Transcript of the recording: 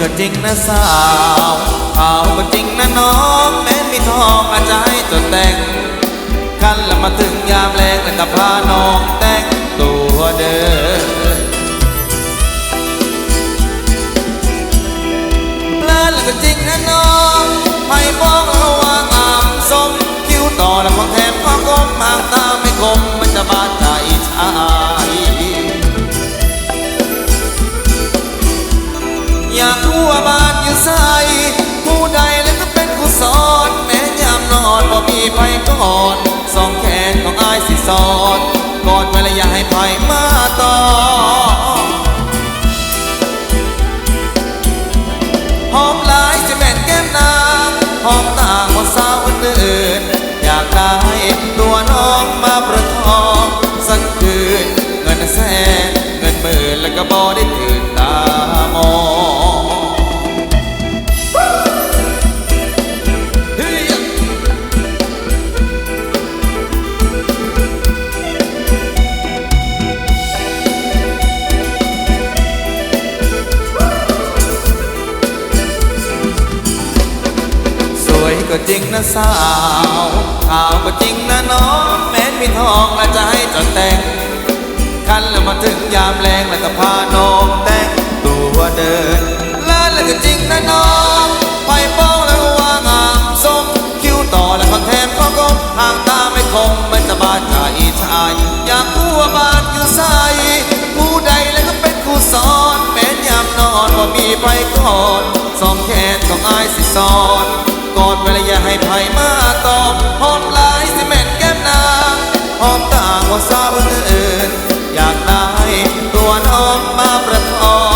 ก็จริงนะสาวข่าวก็จริงนะน้องแม้มีทองอาจจะให้จดแต่ง กันแล้วมาถึงยามแรงแล้วก็พาน้องแต่งตัวเดินเพลินแล้วก็จริงนะน้องให้บอกแล้วว่างามสมคิ้วต่อแล้วของแถมความคมหางตาไม่คมมันจะบาดใจชา อยากรู้ว่าบ้านอยู่ใสผู้ใดแล้วก็เป็นผู้สอนแม้ยามนอนบ่มีไผก่อนสองแขนของอายสิสอนกอดไว้ละอย่าให้ไผมาต่อหอมหลายจะแม่นแก้มนางหอมต่างคนสาวคนอื่น อยากได้ตัวน้องมาประทองสักคืนเงินแสนเงินหมื่นแล้วก็บอได้ตื่น ก็จริงนะสาวขาวก็จริงนะน้องแม้นมีทองและจะให้จดแต่ง คันแล้วมาถึงยามแรงแล้วก็พาน้องแต่งตัวเดินลาแล้วก็จริงนะน้องไผ่ป้องแล้วว่างามสมคิ้วต่อแล้วก็แถมข้อกบห่างตาไม่คมมันจะบาดใจชายอยากรู้ว่บ้านอยู่ใสผู้ใดแล้วก็เป็นครูสอนแม้นยามนอนว่ามีไปก่อนสองแขนของอายสิสอน ตัวน้องมาประทอง